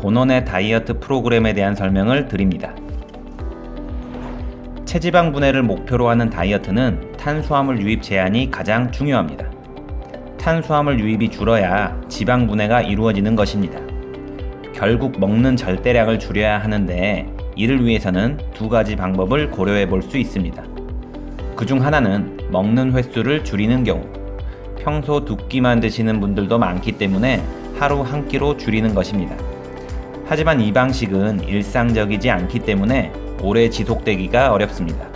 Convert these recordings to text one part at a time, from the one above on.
본원의 다이어트 프로그램에 대한 설명을 드립니다. 체지방 분해를 목표로 하는 다이어트는 탄수화물 유입 제한이 가장 중요합니다. 탄수화물 유입이 줄어야 지방 분해가 이루어지는 것입니다. 결국 먹는 절대량을 줄여야 하는데 이를 위해서는 두 가지 방법을 고려해 볼 수 있습니다. 그중 하나는 먹는 횟수를 줄이는 경우. 평소 두 끼만 드시는 분들도 많기 때문에 하루 한 끼로 줄이는 것입니다. 하지만 이 방식은 일상적이지 않기 때문에 오래 지속되기가 어렵습니다.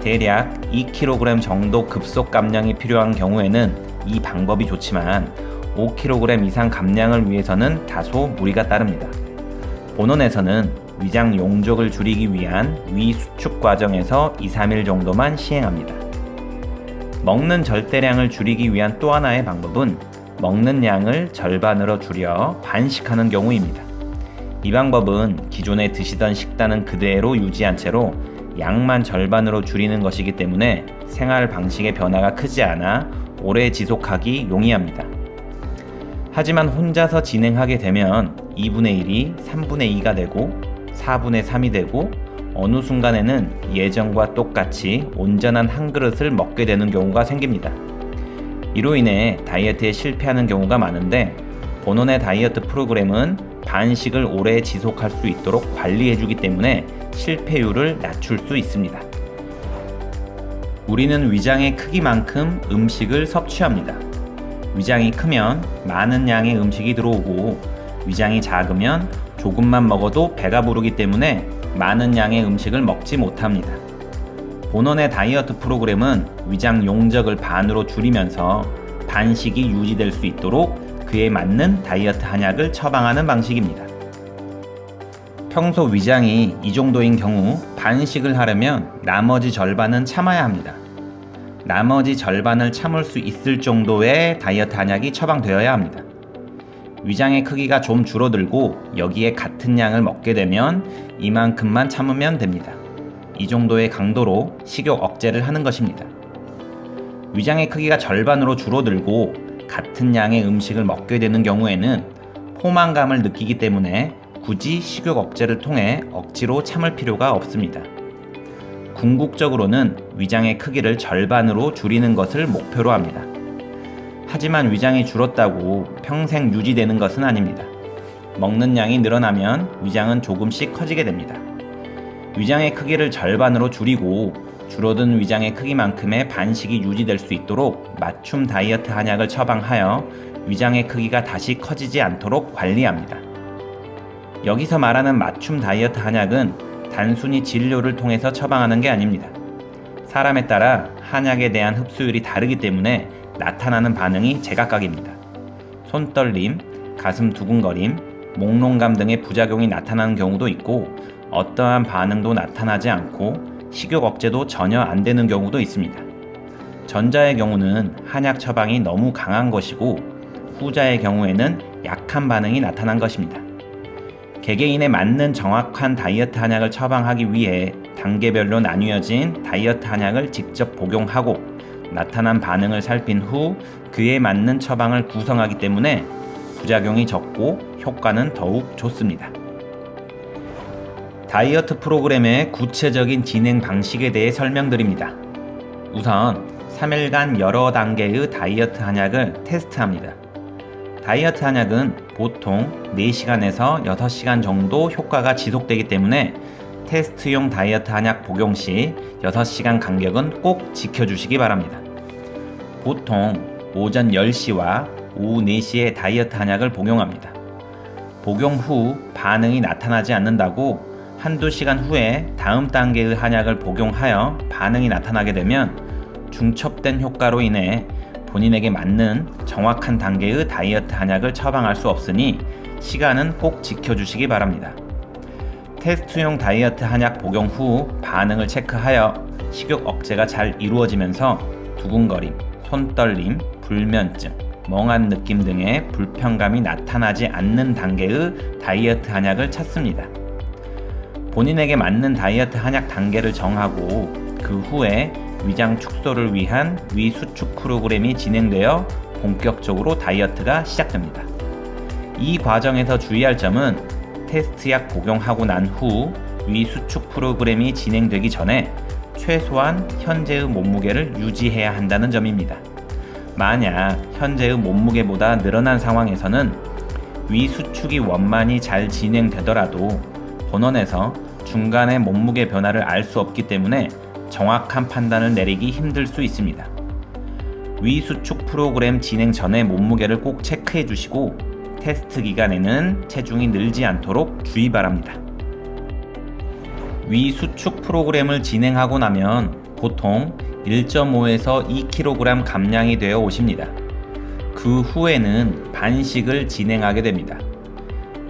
대략 2kg 정도 급속 감량이 필요한 경우에는 이 방법이 좋지만 5kg 이상 감량을 위해서는 다소 무리가 따릅니다. 본원에서는 위장 용적을 줄이기 위한 위 수축 과정에서 2, 3일 정도만 시행합니다. 먹는 절대량을 줄이기 위한 또 하나의 방법은 먹는 양을 절반으로 줄여 반식하는 경우입니다. 이 방법은 기존에 드시던 식단은 그대로 유지한 채로 양만 절반으로 줄이는 것이기 때문에 생활 방식의 변화가 크지 않아 오래 지속하기 용이합니다. 하지만 혼자서 진행하게 되면 2분의 1이 3분의 2가 되고 4분의 3이 되고 어느 순간에는 예전과 똑같이 온전한 한 그릇을 먹게 되는 경우가 생깁니다. 이로 인해 다이어트에 실패하는 경우가 많은데 본원의 다이어트 프로그램은 반식을 오래 지속할 수 있도록 관리해주기 때문에 실패율을 낮출 수 있습니다. 우리는 위장의 크기만큼 음식을 섭취합니다. 위장이 크면 많은 양의 음식이 들어오고 위장이 작으면 조금만 먹어도 배가 부르기 때문에 많은 양의 음식을 먹지 못합니다. 본원의 다이어트 프로그램은 위장 용적을 반으로 줄이면서 반식이 유지될 수 있도록 그에 맞는 다이어트 한약을 처방하는 방식입니다. 평소 위장이 이 정도인 경우 반식을 하려면 나머지 절반은 참아야 합니다. 나머지 절반을 참을 수 있을 정도의 다이어트 한약이 처방되어야 합니다. 위장의 크기가 좀 줄어들고 여기에 같은 양을 먹게 되면 이만큼만 참으면 됩니다. 이 정도의 강도로 식욕 억제를 하는 것입니다. 위장의 크기가 절반으로 줄어들고 같은 양의 음식을 먹게 되는 경우에는 포만감을 느끼기 때문에 굳이 식욕 억제를 통해 억지로 참을 필요가 없습니다. 궁극적으로는 위장의 크기를 절반으로 줄이는 것을 목표로 합니다. 하지만 위장이 줄었다고 평생 유지되는 것은 아닙니다. 먹는 양이 늘어나면 위장은 조금씩 커지게 됩니다. 위장의 크기를 절반으로 줄이고 줄어든 위장의 크기만큼의 반식이 유지될 수 있도록 맞춤 다이어트 한약을 처방하여 위장의 크기가 다시 커지지 않도록 관리합니다. 여기서 말하는 맞춤 다이어트 한약은 단순히 진료를 통해서 처방하는 게 아닙니다. 사람에 따라 한약에 대한 흡수율이 다르기 때문에 나타나는 반응이 제각각입니다. 손떨림, 가슴 두근거림, 목롱감 등의 부작용이 나타나는 경우도 있고 어떠한 반응도 나타나지 않고 식욕 억제도 전혀 안 되는 경우도 있습니다. 전자의 경우는 한약 처방이 너무 강한 것이고 후자의 경우에는 약한 반응이 나타난 것입니다. 개개인에 맞는 정확한 다이어트 한약을 처방하기 위해 단계별로 나뉘어진 다이어트 한약을 직접 복용하고 나타난 반응을 살핀 후 그에 맞는 처방을 구성하기 때문에 부작용이 적고 효과는 더욱 좋습니다. 다이어트 프로그램의 구체적인 진행 방식에 대해 설명드립니다. 우선 3일간 여러 단계의 다이어트 한약을 테스트합니다. 다이어트 한약은 보통 4시간에서 6시간 정도 효과가 지속되기 때문에 테스트용 다이어트 한약 복용 시 6시간 간격은 꼭 지켜주시기 바랍니다. 보통 오전 10시와 오후 4시에 다이어트 한약을 복용합니다. 복용 후 반응이 나타나지 않는다고 한두 시간 후에 다음 단계의 한약을 복용하여 반응이 나타나게 되면 중첩된 효과로 인해 본인에게 맞는 정확한 단계의 다이어트 한약을 처방할 수 없으니 시간은 꼭 지켜주시기 바랍니다. 테스트용 다이어트 한약 복용 후 반응을 체크하여 식욕 억제가 잘 이루어지면서 두근거림, 손떨림, 불면증, 멍한 느낌 등의 불편감이 나타나지 않는 단계의 다이어트 한약을 찾습니다. 본인에게 맞는 다이어트 한약 단계를 정하고 그 후에 위장 축소를 위한 위수축 프로그램이 진행되어 본격적으로 다이어트가 시작됩니다. 이 과정에서 주의할 점은 테스트약 복용하고 난 후 위 수축 프로그램이 진행되기 전에 최소한 현재의 몸무게를 유지해야 한다는 점입니다. 만약 현재의 몸무게보다 늘어난 상황에서는 위 수축이 원만히 잘 진행되더라도 본원에서 중간에 몸무게 변화를 알 수 없기 때문에 정확한 판단을 내리기 힘들 수 있습니다. 위 수축 프로그램 진행 전에 몸무게를 꼭 체크해 주시고 테스트 기간에는 체중이 늘지 않도록 주의 바랍니다. 위 수축 프로그램을 진행하고 나면 보통 1.5에서 2kg 감량이 되어 오십니다. 그 후에는 반식을 진행하게 됩니다.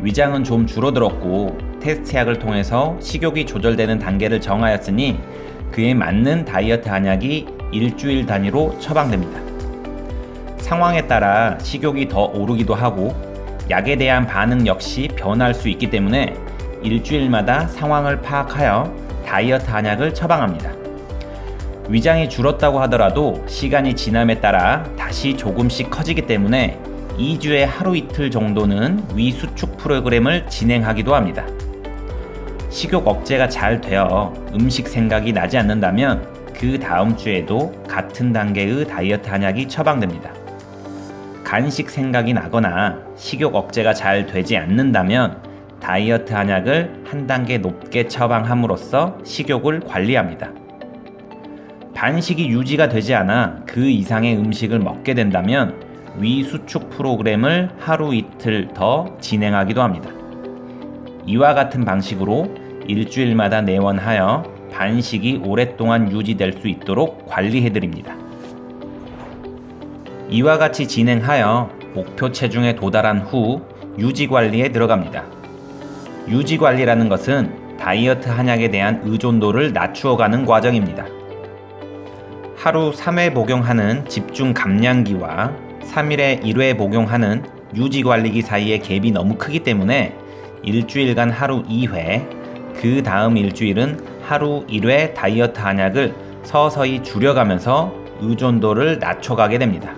위장은 좀 줄어들었고 테스트 약을 통해서 식욕이 조절되는 단계를 정하였으니 그에 맞는 다이어트 한약이 일주일 단위로 처방됩니다. 상황에 따라 식욕이 더 오르기도 하고 약에 대한 반응 역시 변할 수 있기 때문에 일주일마다 상황을 파악하여 다이어트 한약을 처방합니다. 위장이 줄었다고 하더라도 시간이 지남에 따라 다시 조금씩 커지기 때문에 2주에 하루 이틀 정도는 위 수축 프로그램을 진행하기도 합니다. 식욕 억제가 잘 되어 음식 생각이 나지 않는다면 그 다음 주에도 같은 단계의 다이어트 한약이 처방됩니다. 간식 생각이 나거나 식욕 억제가 잘 되지 않는다면 다이어트 한약을 한 단계 높게 처방함으로써 식욕을 관리합니다. 반식이 유지가 되지 않아 그 이상의 음식을 먹게 된다면 위수축 프로그램을 하루 이틀 더 진행하기도 합니다. 이와 같은 방식으로 일주일마다 내원하여 반식이 오랫동안 유지될 수 있도록 관리해 드립니다. 이와 같이 진행하여 목표 체중에 도달한 후 유지 관리에 들어갑니다. 유지 관리라는 것은 다이어트 한약에 대한 의존도를 낮추어 가는 과정입니다. 하루 3회 복용하는 집중 감량기와 3일에 1회 복용하는 유지 관리기 사이의 갭이 너무 크기 때문에 일주일간 하루 2회, 그 다음 일주일은 하루 1회 다이어트 한약을 서서히 줄여가면서 의존도를 낮춰가게 됩니다.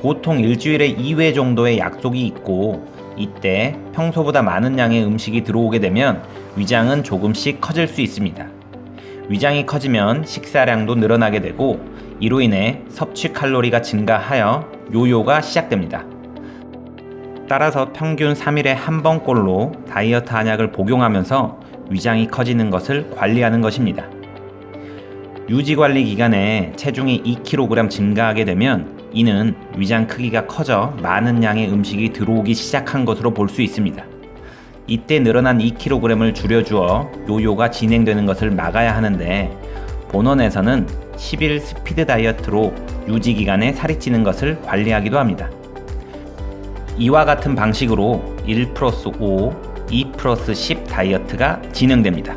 보통 일주일에 2회 정도의 약속이 있고 이때 평소보다 많은 양의 음식이 들어오게 되면 위장은 조금씩 커질 수 있습니다. 위장이 커지면 식사량도 늘어나게 되고 이로 인해 섭취 칼로리가 증가하여 요요가 시작됩니다. 따라서 평균 3일에 한 번꼴로 다이어트 한약을 복용하면서 위장이 커지는 것을 관리하는 것입니다. 유지 관리 기간에 체중이 2kg 증가하게 되면 이는 위장 크기가 커져 많은 양의 음식이 들어오기 시작한 것으로 볼 수 있습니다. 이때 늘어난 2kg을 줄여주어 요요가 진행되는 것을 막아야 하는데 본원에서는 10일 스피드 다이어트로 유지 기간에 살이 찌는 것을 관리하기도 합니다. 이와 같은 방식으로 1 플러스 5, 2 플러스 10 다이어트가 진행됩니다.